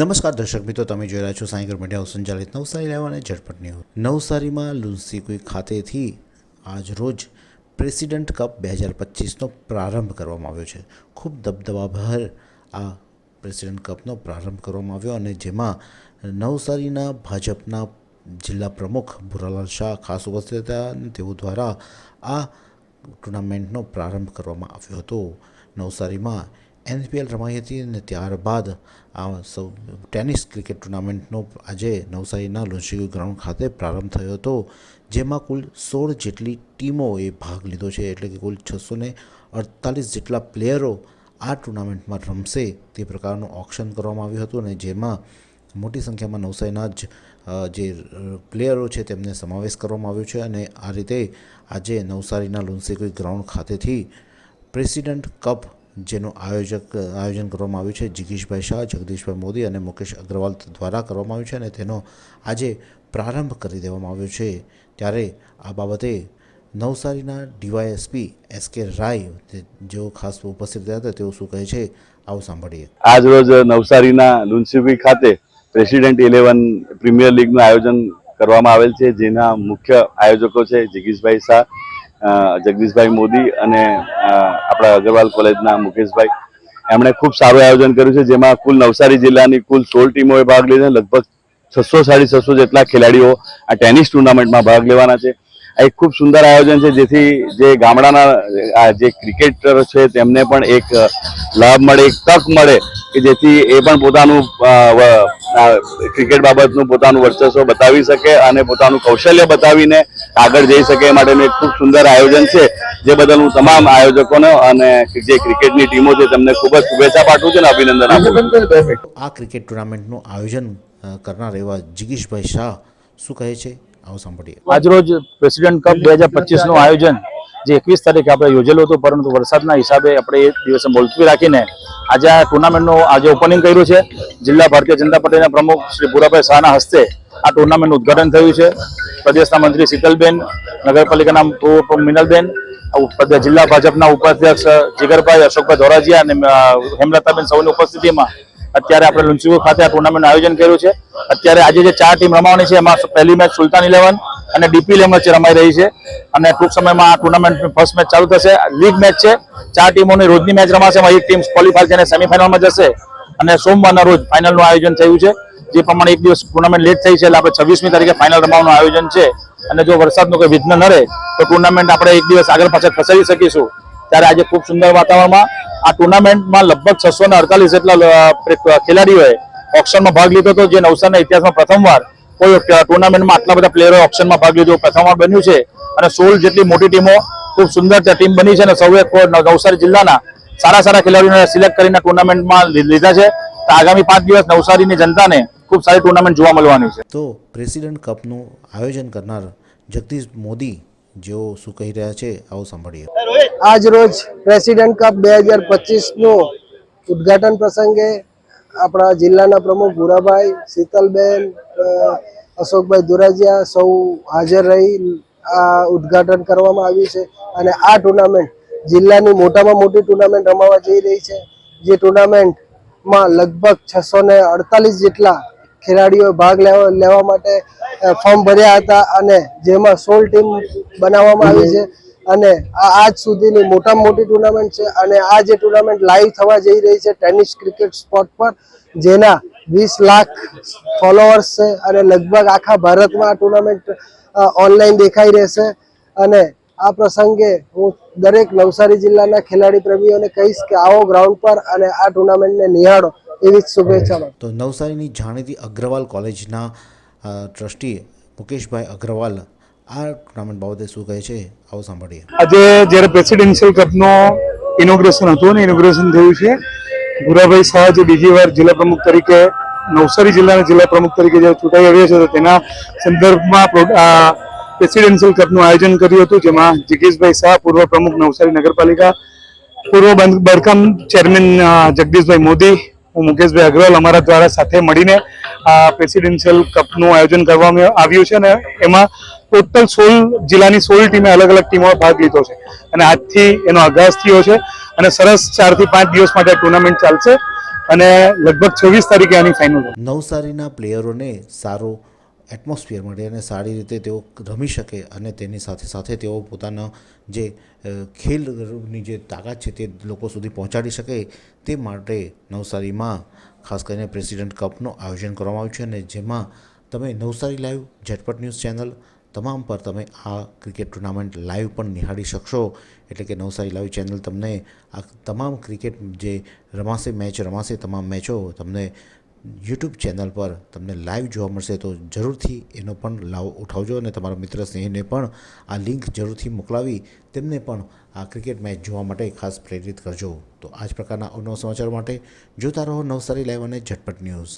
નમસ્કાર દર્શક મિત્રો, તમે જોઈ રહ્યા છો સાંઈગર મીડિયા. સંચાલિત નવસારી લેવા અને ઝટપટ ન્યૂઝ. નવસારીમાં લુન્સીકુઈ ખાતેથી આજ રોજ પ્રેસિડેન્ટ કપ બે હજાર પચીસનો પ્રારંભ કરવામાં આવ્યો છે. ખૂબ દબદબાભર આ પ્રેસિડન્ટ કપનો પ્રારંભ કરવામાં આવ્યો અને જેમાં નવસારીના ભાજપના જિલ્લા પ્રમુખ ભુરાલાલ શાહ ખાસ ઉપસ્થિત હતા અને તેઓ દ્વારા આ ટુર્નામેન્ટનો પ્રારંભ કરવામાં આવ્યો હતો. નવસારીમાં એનપીએલ રમાઈ હતી અને ત્યારબાદ આ સૌ ટેનિસ ક્રિકેટ ટુર્નામેન્ટનો આજે નવસારીના લુન્સીગુ ગ્રાઉન્ડ ખાતે પ્રારંભ થયો હતો, જેમાં કુલ સોળ જેટલી ટીમોએ ભાગ લીધો છે, એટલે કે કુલ છસો ને અડતાલીસ જેટલા પ્લેયરો આ ટુર્નામેન્ટમાં રમશે તે પ્રકારનું ઓક્શન કરવામાં આવ્યું હતું અને જેમાં મોટી સંખ્યામાં નવસારીના જ જે પ્લેયરો છે તેમને સમાવેશ કરવામાં આવ્યો છે અને આ રીતે આજે નવસારીના લુન્સીકુઈ ગ્રાઉન્ડ ખાતેથી પ્રેસિડન્ટ કપ જેનું આયોજક, આયોજન કરવામાં આવ્યું છે, જિગીશભાઈ શાહ, જગદીશભાઈ મોદી અને મુકેશ અગ્રવાલ દ્વારા કરવામાં આવ્યું છે અને તેનો આજે પ્રારંભ કરી દેવામાં આવ્યો છે. ત્યારે આ બાબતે નવસારીના ડીવાયએસપી એસ કે રાય, જેઓ ખાસ ઉપસ્થિત રહ્યા હતા, તેઓ શું કહે છે? આવું સાંભળીએ. આજ રોજ નવસારીના લુન્સીબી ખાતે પ્રેસિડેન્ટ ઇલેવન પ્રીમિયર લીગનું આયોજન કરવામાં આવેલ છે. જેના મુખ્ય આયોજકો છે જીગીશભાઈ શાહ જગદીશભાઈ મોદી અને આપણા અગ્રવાલ કોલેજના મુકેશભાઈ. એમણે ખૂબ સારું આયોજન કર્યું છે, જેમાં કુલ નવસારી જિલ્લાની કુલ સોળ ટીમોએ ભાગ લીધો લગભગ છસો સાડી છસો જેટલા ખેલાડીઓ આ ટેનિસ ટુર્નામેન્ટમાં ભાગ લેવાના છે. આ એક ખૂબ સુંદર આયોજન છે, જેથી જે ગામડાના જે ક્રિકેટર છે, તેમને પણ એક લાભ મળે, એક તક મળે, કે જેથી એ પણ પોતાનું ક્રિકેટ બાબતનું પોતાનું વર્ચસ્વ બતાવી શકે અને પોતાનું કૌશલ્ય બતાવીને આગળ જઈ શકે એ માટેનું એક ખૂબ સુંદર આયોજન છે જે બદલ હું તમામ આયોજકોને અને જે ક્રિકેટની ટીમો છે તેમને ખૂબ જ શુભેચ્છા પાઠવું છું અને અભિનંદન આપું છું. આ ક્રિકેટ ટુર્નામેન્ટનું આયોજન કરનાર એવા જિગીશભાઈ શાહ શું કહે છે? આવું સાંભળીએ. આજરોજ પ્રેસિડેન્ટ કપ બે હજાર પચીસનું આયોજન જે એકવીસ તારીખે આપણે યોજેલું હતું પરંતુ વરસાદના હિસાબે આપણે એ દિવસે મુલતવી રાખીને આજે આ ટુર્નામેન્ટનું આજે ઓપનિંગ કર્યું છે. જિલ્લા ભારતીય જનતા પાર્ટીના પ્રમુખ શ્રી ભૂરાભાઈ શાહના હસ્તે આ ટુર્નામેન્ટનું ઉદ્ઘાટન થયું છે. પ્રદેશના મંત્રી શીતલબેન, નગરપાલિકાના પૂર્વ મિનલબેન જિલ્લા ભાજપના ઉપાધ્યક્ષ જીગરભાઈ, અશોકભાઈ ધોરાજીયા અને હેમલતાબેન સૌની ઉપસ્થિતિમાં અત્યારે આપણે લુંચીપુર ખાતે આ ટુર્નામેન્ટનું આયોજન કર્યું છે. અત્યારે આજે જે ચાર ટીમ રમાવાની છે, એમાં પહેલી મેચ સુલતાન ઇલેવન અને ડીપી ઇલેવન છે રમાઈ રહી છે. અને ટૂંક સમયમાં આ ટુર્નામેન્ટ ફર્સ્ટ મેચ ચાલુ થશે. લીગ મેચ છે. ચાર ટીમોની રોજની મેચ રમાશે. એમાં એક ટીમ ક્વોલિફાય થઈને સેમીફાઇનલમાં જશે. અને સોમવારના રોજ ફાઇનલનું આયોજન થયું છે. જે પ્રમાણે એક દિવસ ટુર્નામેન્ટ લેટ થઈ છે એટલે આપણે છવ્વીસમી તારીખે ફાઇનલ રમવાનું આયોજન છે. અને જો વરસાદનું કોઈ વિઘ્ન ન રહે, તો ટુર્નામેન્ટ આપણે એક દિવસ આગળ પાછળ ખસેડી શકીશું. ત્યારે આજે ખૂબ સુંદર વાતાવરણમાં આ ટુર્નામેન્ટમાં લગભગ છસો ને અડતાલીસ જેટલા ખેલાડીઓએ ઓક્શનમાં ભાગ લીધો હતો. જે નવસારના ઇતિહાસમાં પ્રથમવાર કોઈ ટુર્નામેન્ટમાં આટલા બધા પ્લેયરો ઓપ્શનમાં ભાગ લીધો પ્રથમવાર બન્યું છે. અને સોળ જેટલી મોટી ટીમો ખૂબ સુંદર ટીમ બની છે અને સૌએ નવસારી જિલ્લાના સારા સારા ખેલાડીઓને સિલેક્ટ કરીને ટુર્નામેન્ટમાં લીધા છે. તો આગામી પાંચ દિવસ નવસારીની જનતાને ખૂબ સારી ટુર્નામેન્ટ જોવા મળવાની છે. તો પ્રેસિડેન્ટ કપનું આયોજન કરનાર જગદીશ મોદી જેઓ શું કહી રહ્યા છે આવું સાંભળીએ. આજ રોજ પ્રેસિડેન્ટ કપ બે હજાર પચીસનું ઉદ્ઘાટન પ્રસંગે આપણા જિલ્લાના પ્રમુખ ભૂરાભાઈ, શીતલબેન અશોકભાઈ દુરાજીયા સૌ હાજર રહી આ ઉદ્ઘાટન કરવામાં આવ્યું છે અને આ ટુર્નામેન્ટ જિલ્લાની મોટામાં મોટી ટુર્નામેન્ટ રમાવા જઈ રહી છે. જે ટુર્નામેન્ટમાં લગભગ છસો અડતાલીસ જેટલા ખેલાડીઓ ભાગ લેવા લેવા માટે ફોર્મ ભર્યા હતા અને જેમાં સોળ ટીમ બનાવવામાં આવી છે. અને આ આજ સુધીની મોટામાં મોટી ટુર્નામેન્ટ છે અને આ જે ટુર્નામેન્ટ લાઈવ થવા જઈ રહી છે ટેનિસ ક્રિકેટ સ્પોર્ટ પર, જેના વીસ લાખ ફોલોઅર્સ છે અને લગભગ આખા ભારતમાં આ ટુર્નામેન્ટ ઓનલાઈન દેખાઈ રહેશે. અને આ પ્રસંગે હું દરેક નવસારી જિલ્લાના ખેલાડી પ્રેમીઓને કહીશ કે આવો ગ્રાઉન્ડ પર અને આ ટુર્નામેન્ટને નિહાળો એવી જ શુભેચ્છા તો નવસારીની જાણીતી અગ્રવાલ કોલેજના ટ્રસ્ટી મુકેશભાઈ અગ્રવાલ આ ટુર્નામેન્ટ બાબતે શું કહે છે? આવું સાંભળીએ. આજે જ્યારે પ્રેસિડેન્શિયલ કપનો ઇનોગ્રેશન હતું ને ઇનોગ્રેશન થયું છે ભૂરાભાઈ શાહ જે બીજી વાર જિલ્લા પ્રમુખ તરીકે, નવસારી જિલ્લાના જિલ્લા પ્રમુખ તરીકે જ્યારે ચૂંટાઈ આવ્યા છે, તો તેના સંદર્ભમાં પ્રેસિડેન્શિયલ કપનું આયોજન કર્યું હતું, જેમાં જિગેશભાઈ શાહ પૂર્વ પ્રમુખ, નવસારી નગરપાલિકા, પૂર્વ બડકામ ચેરમેન જગદીશભાઈ મોદી, હું મુકેશભાઈ અગ્રવાલ અમારા દ્વારા સાથે મળીને આ પ્રેસિડેન્શિયલ કપનું આયોજન કરવામાં આવ્યું છે અને એમાં ટોટલ સોળ જિલ્લાની સોળ ટીમે અલગ અલગ ટીમો ભાગ લીધો છે. અને આજથી એનો આગાઝ થયો છે. અને સરસ ચારથી પાંચ દિવસ માટે ટુર્નામેન્ટ ચાલશે. અને લગભગ છવ્વીસ તારીખે આની ફાઇનલ નવસારીના પ્લેયરોને સારો એટમોસ્ફિયર મળે અને સારી રીતે તેઓ રમી શકે અને તેની સાથે સાથે તેઓ પોતાના જે ખેલની જે તાકાત છે તે લોકો સુધી પહોંચાડી શકે તે માટે નવસારીમાં ખાસ કરીને પ્રેસિડેન્ટ કપનું આયોજન કરવામાં આવ્યું છે. અને જેમાં તમે Navsari live Jhatpat news channel તમામ પર તમે આ ક્રિકેટ ટુર્નામેન્ટ લાઈવ પણ નિહાળી શકશો. એટલે કે નવસારી લાઈવ ચેનલ તમને આ તમામ ક્રિકેટ જે રમાશે મેચ, રમાશે તમામ મેચો તમને યુટ્યુબ ચેનલ પર તમને લાઈવ જોવા મળશે. તો જરૂરથી એનો પણ લાભ ઉઠાવજો અને તમારા મિત્ર સ્નેહીને પણ આ લિંક જરૂરથી મોકલાવી. તેમને પણ આ ક્રિકેટ મેચ જોવા માટે ખાસ પ્રેરિત કરજો. તો આ જ પ્રકારના અવનવ સમાચાર માટે જોતા રહો નવસારી લાઈવ અને ઝટપટ ન્યૂઝ.